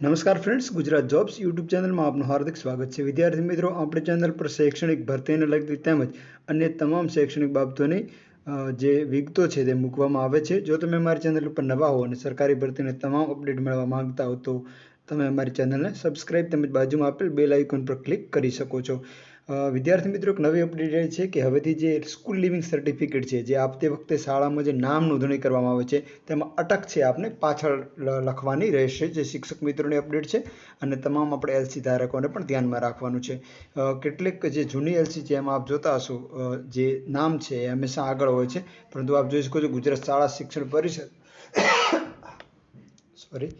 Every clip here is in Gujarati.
નમસ્કાર ફ્રેન્ડ્સ ગુજરાત જોબ્સ યુટ્યુબ ચેનલમાં આપનું હાર્દિક સ્વાગત છે. વિદ્યાર્થી મિત્રો, આપણી ચેનલ પર શૈક્ષણિક ભરતીને લગતી તેમજ અન્ય તમામ શૈક્ષણિક બાબતોની જે વિગતો છે તે મૂકવામાં આવે છે. જો તમે અમારી ચેનલ ઉપર નવા હો અને સરકારી ભરતીને તમામ અપડેટ મેળવવા માંગતા હો તો તમે અમારી ચેનલને સબસ્ક્રાઇબ તેમજ બાજુમાં આપેલ બેલ આઇકોન પર ક્લિક કરી શકો છો. વિદ્યાર્થી મિત્રો એક નવી અપડેટ એ છે કે હવેથી જે સ્કૂલ લિવિંગ સર્ટિફિકેટ છે, જે આપતી વખતે શાળામાં જે નામ નોંધણી કરવામાં આવે છે, તેમાં અટક છે આપને પાછળ લખવાની રહેશે જે શિક્ષક મિત્રોની અપડેટ છે અને તમામ આપણે એલસી ધારકોને પણ ધ્યાનમાં રાખવાનું છે. કેટલીક જે જૂની એલસી છે એમાં આપ જોતા હશો જે નામ છે એ હંમેશા આગળ હોય છે, પરંતુ આપ જોઈ શકો છો ગુજરાત શાળા શિક્ષણ પરિષદ સોરી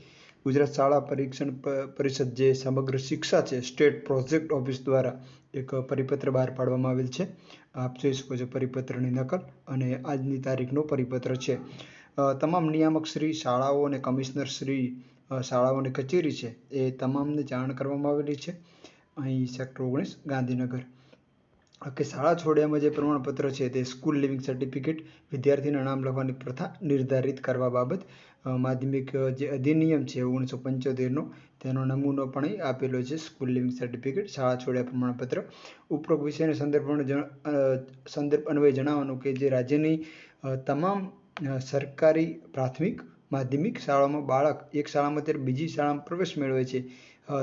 ગુજરાત શાળા પરીક્ષણ પરિષદ જે સમગ્ર શિક્ષા છે, સ્ટેટ પ્રોજેક્ટ ઓફિસ દ્વારા એક પરિપત્ર બહાર પાડવામાં આવેલ છે. આપ જોઈ શકો છો પરિપત્રની નકલ અને આજની તારીખનો પરિપત્ર છે. તમામ નિયામક શ્રી, શાળાઓ અને કમિશનર શ્રી શાળાઓની કચેરી છે, એ તમામને જાણ કરવામાં આવેલી છે. અહીં સેક્ટર ઓગણીસ, ગાંધીનગર. કે શાળા છોડ્યામાં જે પ્રમાણપત્ર છે તે સ્કૂલ લિવિંગ સર્ટિફિકેટ વિદ્યાર્થીના નામ લખવાની પ્રથા નિર્ધારિત કરવા બાબત માધ્યમિક જે અધિનિયમ છે ઓગણીસો પંચોતેરનો, તેનો નમૂનો પણ અહીં આપેલો છે સ્કૂલ લિવિંગ સર્ટિફિકેટ શાળા છોડ્યા પ્રમાણપત્ર. ઉપરોક્ત વિષયના સંદર્ભમાં સંદર્ભ અન્વયે જણાવવાનું કે જે રાજ્યની તમામ સરકારી પ્રાથમિક માધ્યમિક શાળામાં બાળક એક શાળામાં ત્યારે બીજી શાળામાં પ્રવેશ મેળવે છે.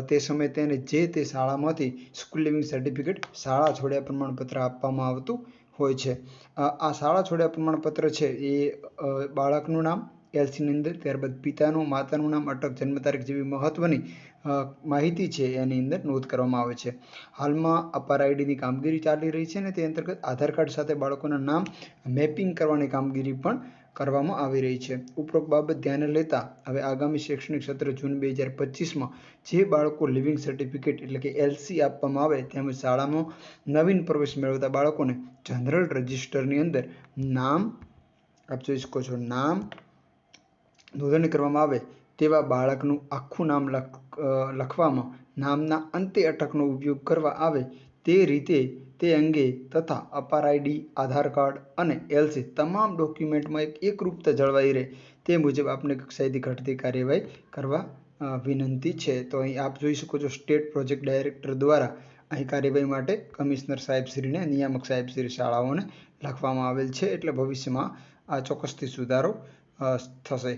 તે સમયે તેને જે તે શાળામાંથી સ્કૂલ લિવિંગ સર્ટિફિકેટ શાળા છોડ્યા પ્રમાણપત્ર આપવામાં આવતું હોય છે. આ શાળા છોડ્યા પ્રમાણપત્ર છે એ બાળકનું નામ એલસીની અંદર ત્યારબાદ પિતાનું, માતાનું નામ, અટક જન્મ તારીખ જેવી મહત્વની માહિતી છે એની અંદર નોંધ કરવામાં આવે છે. હાલમાં અપાર આઈડીની કામગીરી ચાલી રહી છે અને તે અંતર્ગત આધાર કાર્ડ સાથે બાળકોના નામ મેપિંગ કરવાની કામગીરી પણ કરવામાં આવી રહી છે. ઉપરોક્ત બાબત ધ્યાને લેતા હવે આગામી શૈક્ષણિક સત્ર જૂન બે હજાર પચીસમાં જે બાળકો લિવિંગ સર્ટિફિકેટ એટલે કે એલસી આપવામાં આવે તેમજ શાળામાં નવીન પ્રવેશ મેળવતા બાળકોને જનરલ રજિસ્ટરની અંદર નામ આપ જોઈ શકો છો. નામ નોંધણી કરવામાં આવે તેવા બાળકનું આખું નામ લખ લખવામાં નામના અંતે અટકનો ઉપયોગ કરવા આવે તે રીતે તે અંગે તથા અપાર આઈડી, આધાર કાર્ડ અને એલસી તમામ ડોક્યુમેન્ટમાં એક એકરૂપતા જળવાઈ રહે તે મુજબ આપને કક્ષાએથી ઘટતી કાર્યવાહી કરવા વિનંતી છે. તો અહીં આપ જોઈ શકો છો સ્ટેટ પ્રોજેક્ટ ડાયરેક્ટર દ્વારા અહીં કાર્યવાહી માટે કમિશનર સાહેબશ્રીને, નિયામક સાહેબશ્રી શાળાઓને લખવામાં આવેલ છે. એટલે ભવિષ્યમાં આ ચોક્કસથી સુધારો થશે.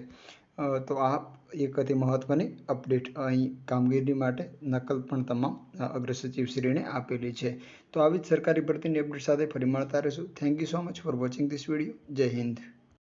તો આ એક અતિ મહત્વની અપડેટ અહીં કામગીરી માટે નકલ પણ તમામ અગ્ર સચિવશ્રીને આપેલી છે. તો આવી જ સરકારી ભરતીની અપડેટ સાથે ફરી મળતા રહીશું. Thank you so much for watching this video જય હિન્દ.